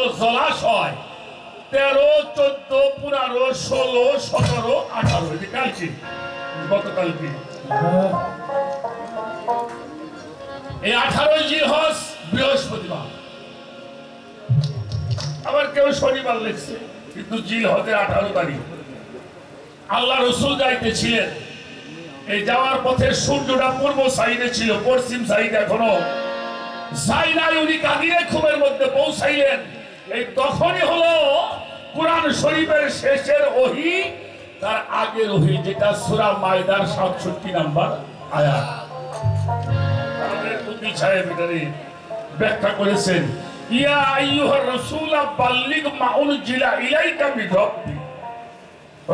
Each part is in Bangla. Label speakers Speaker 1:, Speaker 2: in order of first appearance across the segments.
Speaker 1: হলো জলাশয় তেরো, চোদ্দ, পনেরো, ষোলো, সতেরো, আঠারো। যে কালকে গতকালকে এই আঠারোই জিলহজ বৃহস্পতিবার। আবার কেউ শনিবার লিখছে, কিন্তু জিল হতে আঠারো তারিখ। আল্লাহ রসুল যাইতেছিলেন। এই যাওয়ার পথে সূর্যটা পূর্ব সাইডে ছিল, পশ্চিম সাইড এখনও। যাই নাই উনি কাদিরে খুবের মধ্যে পৌঁছাইলেন। এই তখনই হলো কোরআন শরীফের শেষের ওহি, তার আগের ওহি, যেটা সুরা মায়দার সাতষট্টি নাম্বার এটারে ব্যাখ্যা করেছেন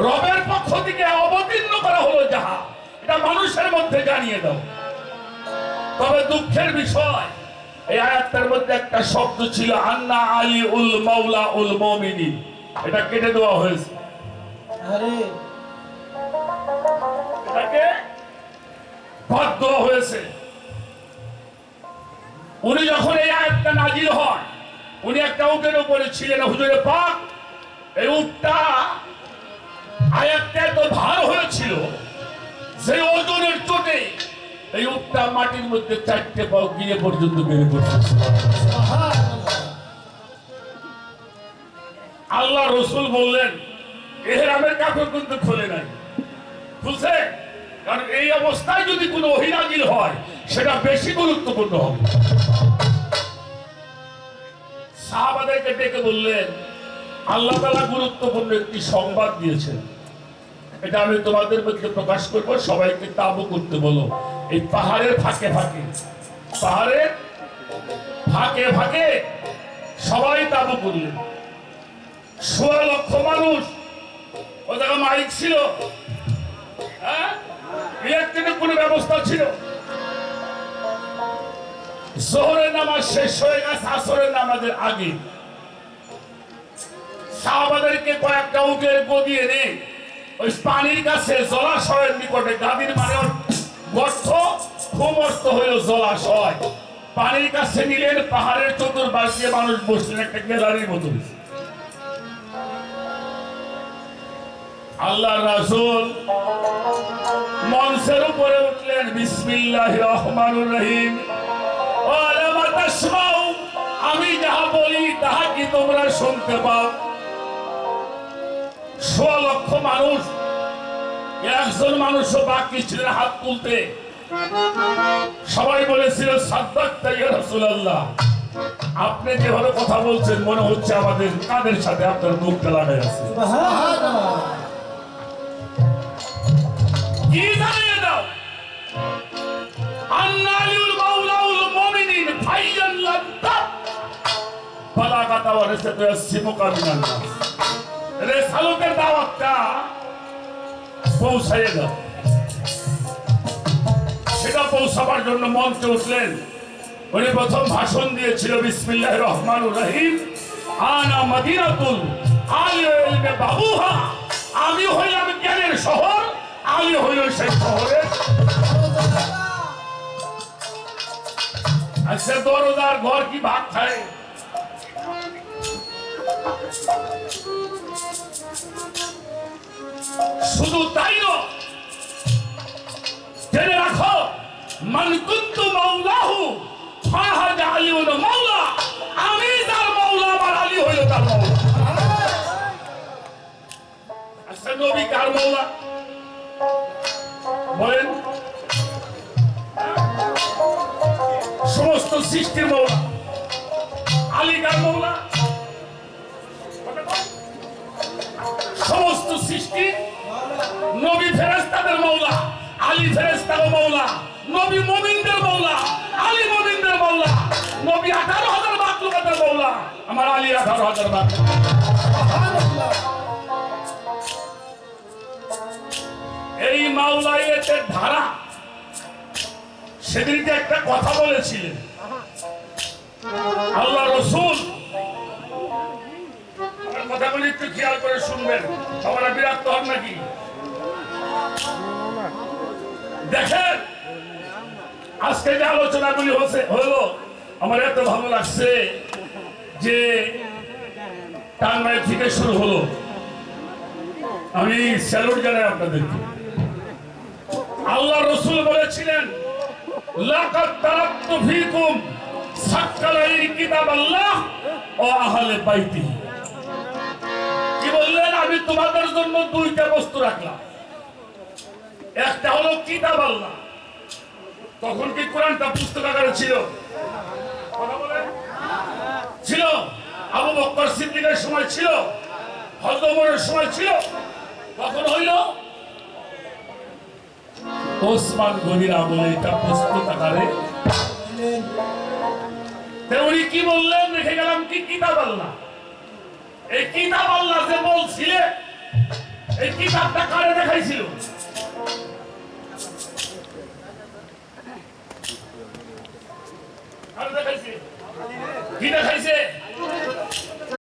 Speaker 1: রবের পক্ষ থেকে অবতীর্ণ করা যাহা, এটা মানুষের মধ্যে জানিয়ে দাও। তবে দুঃখের বিষয় এই আয়াতের মধ্যে একটা শব্দ ছিল আন্না আলী উল মাওলা উল মমিনী এটা কেটে দেওয়া হয়েছে।
Speaker 2: আরে।
Speaker 1: এটাকে বাদ দেওয়া হয়েছে। উনি যখন এই আয়াতটা নাজিল হন উনি একটা উটের উপরে ছিলেন হুজুরে পাক। এই উটটা এই উটটা মাটির মধ্যে চারটে পাও গিয়ে পর্যন্ত বেড়ে পড়ছে। আল্লাহ রসুল বললেন, এহরামের কাপড় কিন্তু খুলে নাই। খুলছে কারণ এই অবস্থায় যদি কোনো অহিনাজিল হয়, সেটা বেশি গুরুত্বপূর্ণ হবে। সাহাবাদেরকে ডেকে বললেন, আল্লাহ তালা গুরুত্বপূর্ণ একটি সংবাদ দিয়েছেন। এটা আমি তোমাদের মধ্যে প্রকাশ করব, সবাইকে তাবু করতে বলো। এই পাহাড়ের ফাঁকে ফাঁকে, পাহাড়ের ফাঁকে ফাঁকে সবাই তাবু করলেন। সোয়া লক্ষ মানুষ, ও ছিল হ্যাঁ? কোনো ব্যবস্থা ছিল? জোহরের নামাজ শেষ হয়ে গেছে, আসরের নামাজের আগে। সাহাবাদেরকে কয়েকটা উটের গদি এনে ওই পানির কাছে জলাশয়ের নিকটে মানে গর্ত হইল জলাশয়। পানির কাছে নিলেন পাহাড়ের দিয়ে মানুষ বসলেন, একটা মতো আল্লাহ রাসূল মঞ্চের উপরে উঠলেন বিসমিল্লাহ রহমানুর রহিম। আমি যাহা বলি, তাহা কি তোমরা শুনতে পাও? সোয়া লক্ষ মানুষ, একজন মানুষও বাকি ছিলেন হাত তুলতে। সবাই বলেছিল, সাদ্দাক আপনি যেভাবে কথা বলছেন, মনে হচ্ছে আমাদের কাদের সাথে আপনার মুখটা লাগাই আছে কি জানিয়ে দাও? আন্নালিউল মাওলাউল মুমিনিন রেসালতের দাওয়াতটা পৌঁছাইয়ে দাও। সেটা পৌঁছাবার জন্য মঞ্চে উঠলেন। উনি প্রথম ভাষণ দিয়েছিল বিসমিল্লাহ রহমানুর রহিম, আনা মদিনাতুল আলিয়া ইলমে বাবুহা। আমি হইলাম জ্ঞানের শহর আমি হইল সেই শহরে। আচ্ছা দরজার ঘর কি ভাত খায়? শুধু তাই নয়। জেনে রাখো মান কুন্তু মাওলাহু মাওলা মাওলা মাওলা। আচ্ছা মাওলা? সমস্ত সৃষ্টির মৌলা আলী ফেরেস্তার মৌলা নবী মমিনদের মৌলা আলী মমিনদের মৌলা নবী আঠারো হাজার বাকলুকাতের মৌলা আমার আলী আঠারো হাজার এই মাওলাইয়েতের ধারা। সেদিনকে একটা কথা বলেছিলেন। আল্লাহ রসুল। কথাগুলি একটু খেয়াল করে শুনবেন। সবার বিরক্ত হন নাকি? দেখেন, আজকে যে আলোচনাগুলি হলো, আমার এত ভালো লাগছে যে টাঙ্গাই থেকে শুরু হলো। আমি স্যালুট জানাই আপনাদেরকে। আল্লাহ রসুল বলেছিলেন আল্লাহ ও কি বললেন? আমি তোমাদের জন্য দুইটা বস্তু রাখলাম। একটা হলো কিতাব আল্লাহ। তখন কি কোরআনটা পুস্তক ছিল? ছিল? আবু বক্কর সিদ্দিকের সময় ছিল? হযরত সময় ছিল? কখন হইল ওসমান গনির আমলে এটা পুস্তক আকারে। উনি কি বললেন? রেখে গেলাম কি কিতাব আল্লাহ? এই কিতাব আল্লাহ যে বলছিলে, এই কিতাবটা কারে দেখাইছিল? কারে দেখাইছে কি দেখাইছে